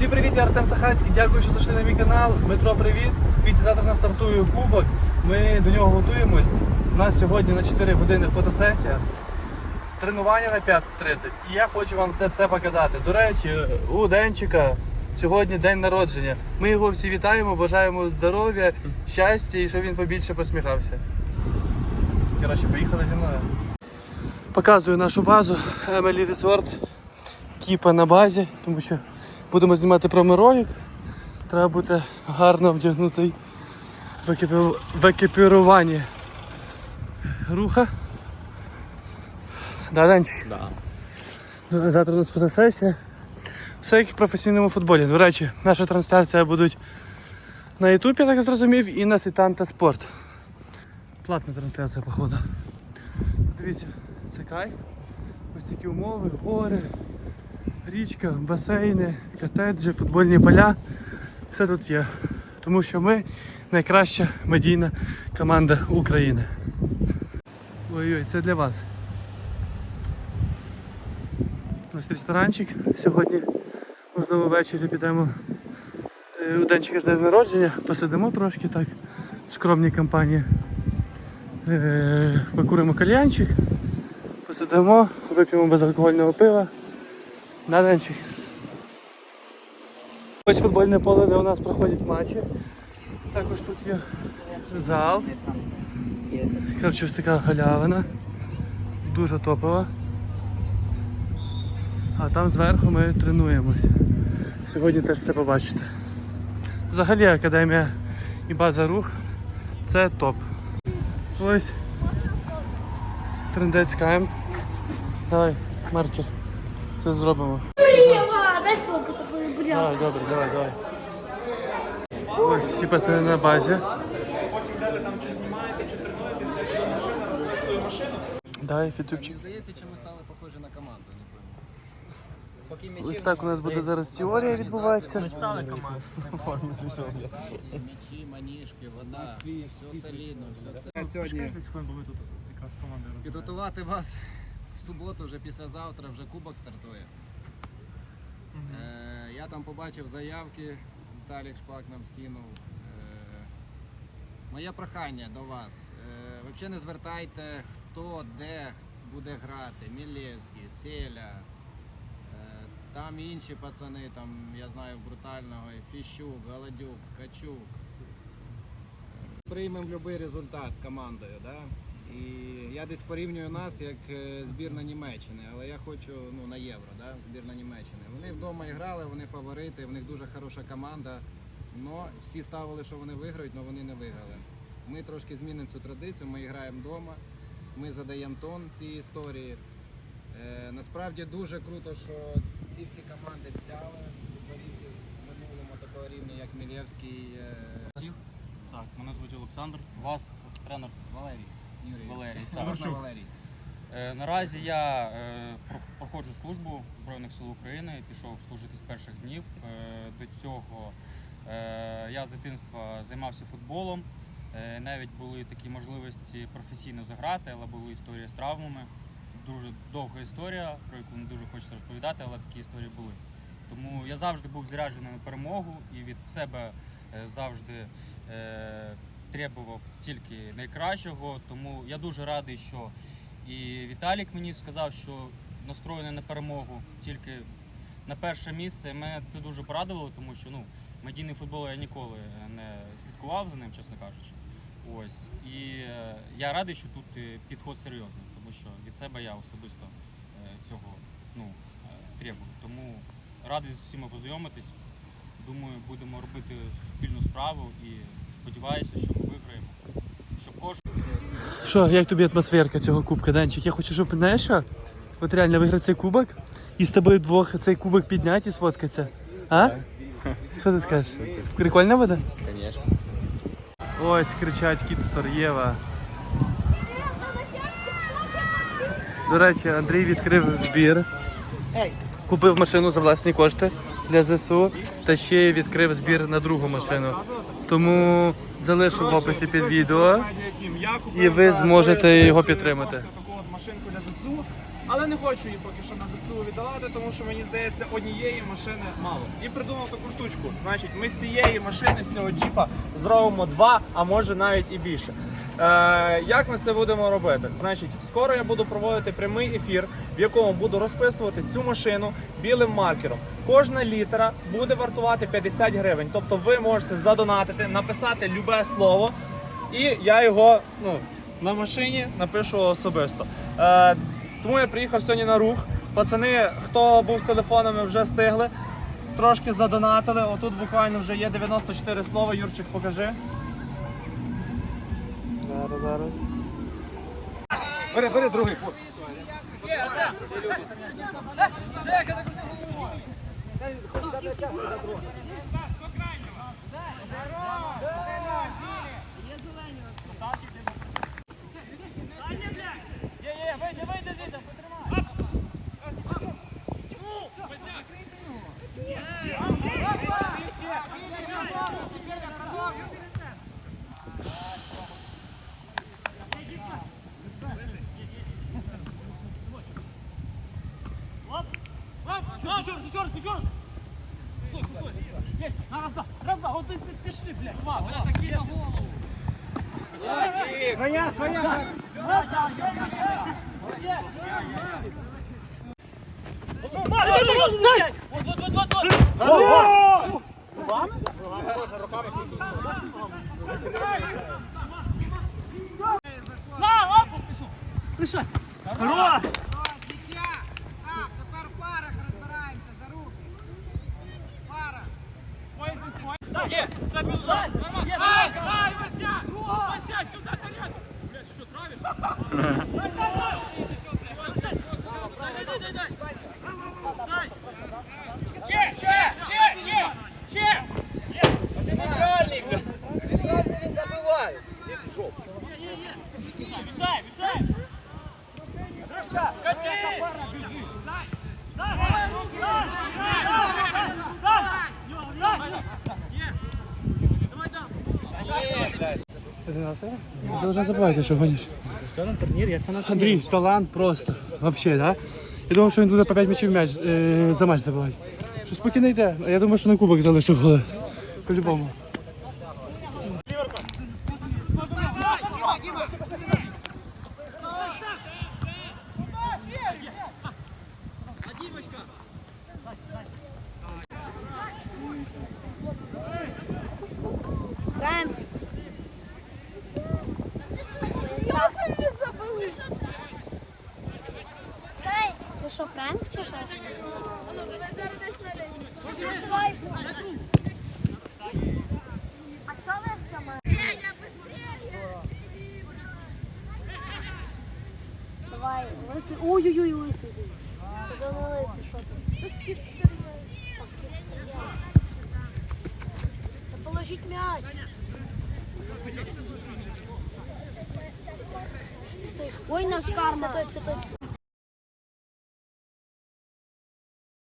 Всім привіт, я Артем Сахацький. Дякую, що зайшли на мій канал. Метро, привіт. Післязавтра у нас стартує кубок. Ми до нього готуємось. У нас сьогодні на 4 години фотосесія. Тренування на 5.30. І я хочу вам це все показати. До речі, у Денчика сьогодні день народження. Ми його всі вітаємо, бажаємо здоров'я, щастя і щоб він побільше посміхався. Коротше, поїхали зі мною. Показую нашу базу Emily Resort. Кіпа на базі, тому що будемо знімати проморолик. Треба бути гарно вдягнутий в, екіпі- в екіпіруванні руха. Да, Данчик? Да. Завтра у нас фотосесія. Все як в професійному футболі. До речі, наша трансляція буде на Ютубі, я так зрозумів, і на Сітанта Спорт. Платна трансляція, походу. Дивіться, це кайф. Ось такі умови, гори, річка, басейни, котеджі, футбольні поля. Все тут є. Тому що ми найкраща медійна команда України. Ой-ой, це для вас. Ось ресторанчик сьогодні. Можливо, ввечері підемо е, у денчика з день народження, посидимо трошки так, в скромній компанії. Е, Покуримо кальянчик, посидимо, вип'ємо безалкогольного пива. На денчик. Ось футбольне поле, де у нас проходять матчі. Також тут є зал. Коротше, ось така галявина. Дуже топова. А там зверху ми тренуємось. Сьогодні теж це побачите. Взагалі академія і база рух це топ. Ось. Трендець КМ. Давай, маркер. Це зробимо. Єва, дай столько, щоб будь Давай, ласка. добре, давай, давай. Ось всі пацани на базі. Потім далі там щось знімаєте, чи тренуєте, машина розставить машину. Дай фітюбчик. Здається, чи ми стали похожі на команду, Ось так у нас буде зараз теорія відбувається. стали командою. М'ячі, маніжки, вода, все солідно, все це. Сьогодні підготувати вас суботу, вже післязавтра, вже кубок стартує. Е, я там побачив заявки, Віталік Шпак нам скинув. Е, моє прохання до вас. Е, взагалі не звертайте, хто де буде грати. Мілєвський, Селя. Е, Там інші пацани, там, я знаю, брутального, Фіщук, Голодюк, Качук. Е, Приймемо будь-який результат командою. Да? І я десь порівнюю нас як е, збірна Німеччини, але я хочу ну, на євро, да? збірна Німеччини. Вони вдома грали, вони фаворити, в них дуже хороша команда. Но всі ставили, що вони виграють, але вони не виграли. Ми трошки змінимо цю традицію, ми граємо вдома, ми задаємо тон цій історії. Е, насправді дуже круто, що ці всі команди взяли футболістів минулому такого рівня, як Мілєвський. Е... Так, мене звуть Олександр, вас тренер Валерій. Юрій. Валерій. Так. Валерій. Е, наразі я е, про- проходжу службу в Збройних сил України, пішов служити з перших днів. Е, до цього е, я з дитинства займався футболом. Е, навіть були такі можливості професійно заграти, але були історії з травмами. Дуже довга історія, про яку не дуже хочеться розповідати, але такі історії були. Тому я завжди був заряджений на перемогу і від себе е, завжди е, требував тільки найкращого. Тому я дуже радий, що і Віталік мені сказав, що настроєний на перемогу тільки на перше місце. Мене це дуже порадувало, тому що ну, медійний футбол я ніколи не слідкував за ним, чесно кажучи. Ось. І е, я радий, що тут е, підход серйозний, тому що від себе я особисто е, цього ну, требую. Тому радий з всіма познайомитись. Думаю, будемо робити спільну справу і сподіваюся, що ми виграємо. Щоб кожен Що, як тобі атмосферка цього кубка, Данчик? Я хочу, щоб знаєш що? От реально виграти цей кубок і з тобою двох цей кубок підняти і сфоткатися. А? Що ти скажеш? Прикольно буде? Звісно. Ось кричать Кітстор Єва. До речі, Андрій відкрив збір. Купив машину за власні кошти для ЗСУ та ще й відкрив збір на другу машину. Тому залишу в описі під відео і ви зможете його підтримати. але не хочу її поки що на ЗСУ віддавати, тому що мені здається, однієї машини мало. І придумав таку штучку. Значить, ми з цієї машини, з цього джіпа, зробимо два, а може навіть і більше. Е, як ми це будемо робити? Значить, скоро я буду проводити прямий ефір, в якому буду розписувати цю машину білим маркером. Кожна літера буде вартувати 50 гривень. Тобто ви можете задонатити, написати любе слово, і я його ну, на машині напишу особисто. Е, тому я приїхав сьогодні на рух. Пацани, хто був з телефонами, вже стигли. Трошки задонатили. Отут буквально вже є 94 слова. Юрчик, покажи. Зараз, зараз. Бери, бери другий. Так, C'est le casque. еще раз, еще раз, еще раз. Стой, стой, стой. Есть, на раз, два, раз, два. Вот ты спеши, блядь. Ва, бля, такие на голову. Своя, своя. Вот, вот, вот, вот, вот. Вам? На, лапу! Слышай! Хорош! Ты уже забывайте, що гониш. На турнір, я все на турнір. Андрій, талант просто. Вообще, да? Я думав, що він буде по 5 м'ячів м'яч, е, за матч забивати. Що спокійно йде. А я думаю, що на кубок залишив голи. По-любому. Ти? А що ви сама? Давай, лисий. Ой-ой-ой, лисий. Куди не лисий, що там? Та скільки Та положіть м'яч. Ой, наш карма. Це той, це той, це той.